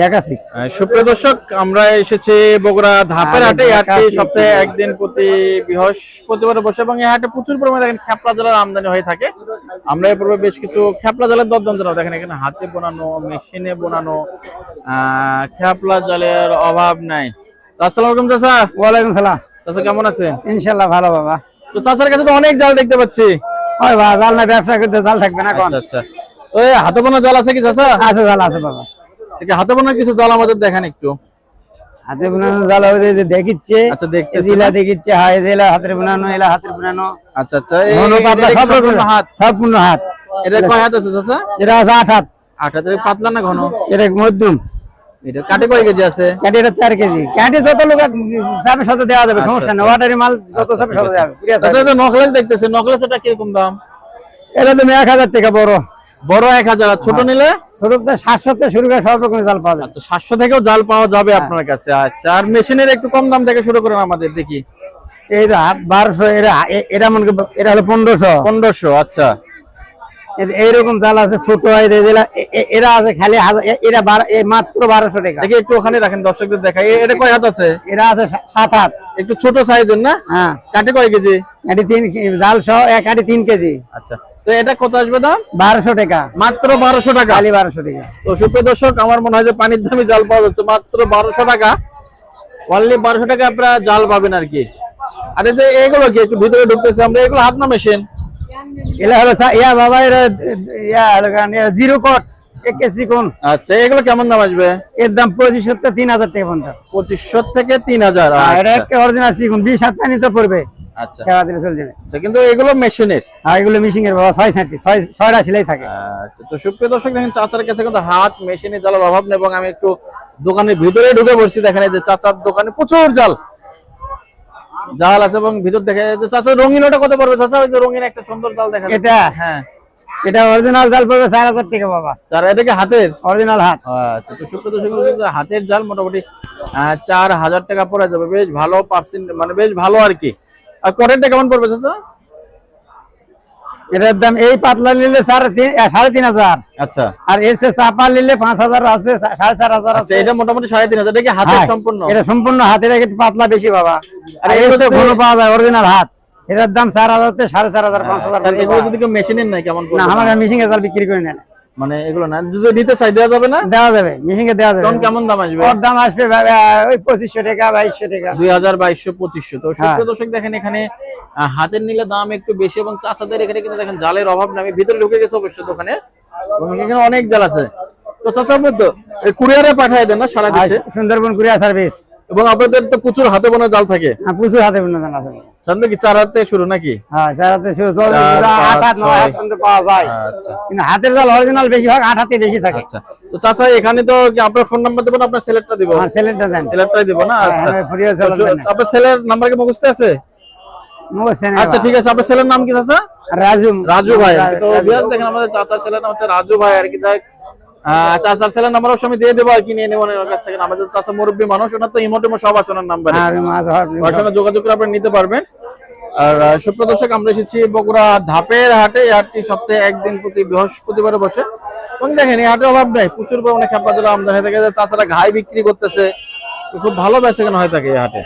দেখাচ্ছি। সুপ্রিয় দর্শক আমরা এসেছি বগুড়া ধাপের হাটে। দেখাচ্ছি। সপ্তাহে একদিন প্রতি বৃহস্পতিবার বসে এবং এই হাটে প্রচুর পরিমাণে দেখেন খেপলা জেলার আমদানি হয়ে থাকে। আমরা এর পূর্বে বেশ কিছু খেপলা জলের দরদাম জানাব। দেখেন এখানে হাতে বোনানো মেশিনে বোনানো খেপলা জলের অভাব নাই। আসসালামু আলাইকুম চাচা। ওয়ালাইকুম সালাম। চাচা কেমন আছেন? ইনশাল্লাহ ভালো বাবা। তো চাচার কাছে তো অনেক জাল দেখতে পাচ্ছি। ওই বাবা জাল না ব্যবসা করতে জাল থাকবে না আচ্ছা আচ্ছা। এই হাতে বোনা জাল আছে কি চাচা? আছে জাল আছে বাবা। হাতে বোনা কিছু জাল আমাদের দেখান একটু। হাতে বানানো জাল দেখিচ্ছে আচ্ছা দেখিচ্ছে এদিলা হাতের বানানো এলা হাতের বানানো আচ্ছা আচ্ছা এই- সম্পূর্ণ হাত। সম্পূর্ণ হাত। এটা কয় হাত আছে চাচা? এটা আছে আট হাত। আট হাত পাতলা না ঘন? এটা মধ্যম। এটা কাটে কয় কেজি আছে? ক্যাটি এটা চার কেজি। ক্যাটি যত লোক চাপে সাথে দেওয়া যাবে সমস্যা নেই। ওয়াটারি মাল যত চাপে সাথে দেওয়া যাবে। আচ্ছা নকলেস দেখতেছি নকলেস এটা কীরকম দাম? এটা এক হাজার টাকা বড়। বড় এক হাজার আর ছোট নিলে? ছোট সাতশো থেকে শুরু করে সব রকমের জাল পাওয়া সাতশো থেকেও জাল পাওয়া যাবে আপনার কাছে। আচ্ছা আর মেশিনের একটু কম দাম থেকে শুরু করেন আমাদের দেখি। এই বারোশো এরা এটা মনে এটা হলো পনেরোশো। পনেরোশো আচ্ছা। এইরকম জাল আছে ছোট এরা- আছে খালি এরা মাত্র বারোশো টাকা। দেখি একটু ওখানে রাখেন দর্শকদের দেখাই। এটা কয় হাত আছে? এরা আছে সাত হাত। একটু ছোট সাইজের না? হ্যাঁ। কাটে কয় কেজি? এটি তিন জাল সহ এক আটি তিন কেজি। আচ্ছা তো এটা কত আসবে দাম? বারোশো টাকা। মাত্র বারোশো টাকা? খালি বারোশো টাকা। তো সুপ্রিয় দর্শক আমার মনে হয় যে পানির দামে জাল পাওয়া যাচ্ছে। মাত্র বারোশো টাকা। অনলি বারোশো টাকা আপনারা জাল পাবেন আর কি। আর যে এগুলো কি একটু ভিতরে ঢুকতেছে আমরা। এগুলো হাত না মেশিন? এলা হলো ইয়া বাবা এরা ইয়া জিরো কট এক কেজি কোন। আচ্ছা এগুলো কেমন দাম আসবে? এর দাম পঁচিশশো থেকে তিন হাজার টাকা পর্যন্ত। পঁচিশশো থেকে তিন হাজার আর এটা আচ্ছা। অরিজিনাল চিকুন বিশ হাত পানি তো পড়বে। আচ্ছা। খেলা দিলে চলে যাবে আচ্ছা কিন্তু এগুলো মেশিনের? আর এগুলো মিশিং এর বাবা ছয় ষাটটি ছয় ছয়টা সেলাই থাকে। আচ্ছা তো সুপ্রিয় দর্শক দেখেন চাচার কাছে কিন্তু হাত মেশিনে জালের অভাব নেই এবং আমি একটু দোকানের ভিতরে ঢুকে বসছি দেখেন এই যে চাচার দোকানে প্রচুর জাল জাল আছে এবং ভিতর দেখে যে চাচা রঙিন ওটা কত পড়বে? চাচা ওই যে রঙিন একটা সুন্দর জাল দেখা যাচ্ছে। এটা? হ্যাঁ। এটা অরিজিনাল জাল পড়বে চার হাজার টাকা বাবা। চার এটা কি হাতের? অরিজিনাল হাত। আচ্ছা তো সুপ্রিয় দর্শক হাতের জাল মোটামুটি চার হাজার টাকা পড়ে যাবে। বেশ ভালো পার্সেন্ট মানে বেশ ভালো আর কি। আর করেন্টটা কেমন পড়বে চাচা? এটার দাম এই পাতলা নিলে সাড়ে তিন হাজার। আচ্ছা। আর এর সে চাপা নিলে পাঁচ হাজার আছে সাড়ে চার হাজার আচ্ছা আছে। এটা মোটামুটি সাড়ে তিন হাজার এটা হাতের হ্যাঁ, সম্পূর্ণ? এটা সম্পূর্ণ হাতের পাতলা বেশি বাবা। আর এর ঘন পাওয়া যায় অরিজিনাল হাত। এটার দাম চার হাজার সাড়ে চার হাজার পাঁচ হাজার আচ্ছা, এগুলো পাওয়া যদি কেউ মেশিনের নাই কেমন না আমার মিশিং বিক্রি করে নেন মানে এগুলো না যদি নিতে চাই দেওয়া যাবে না? দেওয়া যাবে মিশিং এ দেওয়া যাবে। তখন কেমন দাম আসবে? ওর দাম আসবে ওই পঁচিশশো টাকা বাইশশো টাকা। দুই হাজার বাইশশো পঁচিশশো। তো হ্যাঁ। সুপ্রিয় দর্শক দেখেন এখানে হাতের নিলে দাম একটু বেশি এবং চাচাদের এখানে কিন্তু দেখেন জালের অভাব নেই। আমি ভিতরে ঢুকে গেছে অবশ্য দোকানে। এখানে অনেক জাল আছে। তো চাচা আপনি তো কুরিয়ারে পাঠিয়ে দেন না সারা দেশে? Sundarban courier service. এবং আপনাদের তো প্রচুর হাতে বোনা জাল থাকে। হ্যাঁ প্রচুর হাতে বুনে জাল আছে। কি চার হাতে শুরু নাকি? হ্যাঁ চার হাতে শুরু। পাওয়া যায়। আচ্ছা। কিন্তু হাতের জাল অরিজিনাল বেশি ভাগ আট হাতে বেশি থাকে। আচ্ছা। তো চাচা এখানে তো কি আপনার ফোন নাম্বার দেবেন আপনার সেলেরটা দিব? আমার ছেলেটা দেন। সেলেরটাই দিব না? আচ্ছা। হ্যাঁ, দেন। না। আপনার সেলের নাম্বার কি মুখস্থ আছে? আচ্ছা ঠিক আছে। আপনার ছেলের নাম কি চাচা? রাজু। রাজু ভাই। তো বিয়াস দেখেন আমাদের চাচার ছেলের নাম হচ্ছে রাজু ভাই। আর কি যাই চাচার ছেলের নাম্বার অবশ্য আমি দিয়ে দেবো আর কি নিয়ে নেব ওনার কাছ থেকে। আমাদের চাচা মুরব্বী মানুষ ওনার তো সব আছে ওনার নাম্বারে ওর সঙ্গে যোগাযোগ করে আপনি নিতে পারবেন। আর আহ, সুপ্রদর্শক আমরা এসেছি বগুড়া ধাপের হাটে। এই হাটটি সপ্তাহে একদিন প্রতি বৃহস্পতিবারে বসে। এবং দেখেন এই হাটের অভাব নাই। প্রচুর পরিমাণে খেপা জেলা আমদানি হয়ে থাকে। চাচারা ঘাই বিক্রি করতেছে। খুব ভালো বেচে কেন হয়ে থাকে এই হাটে।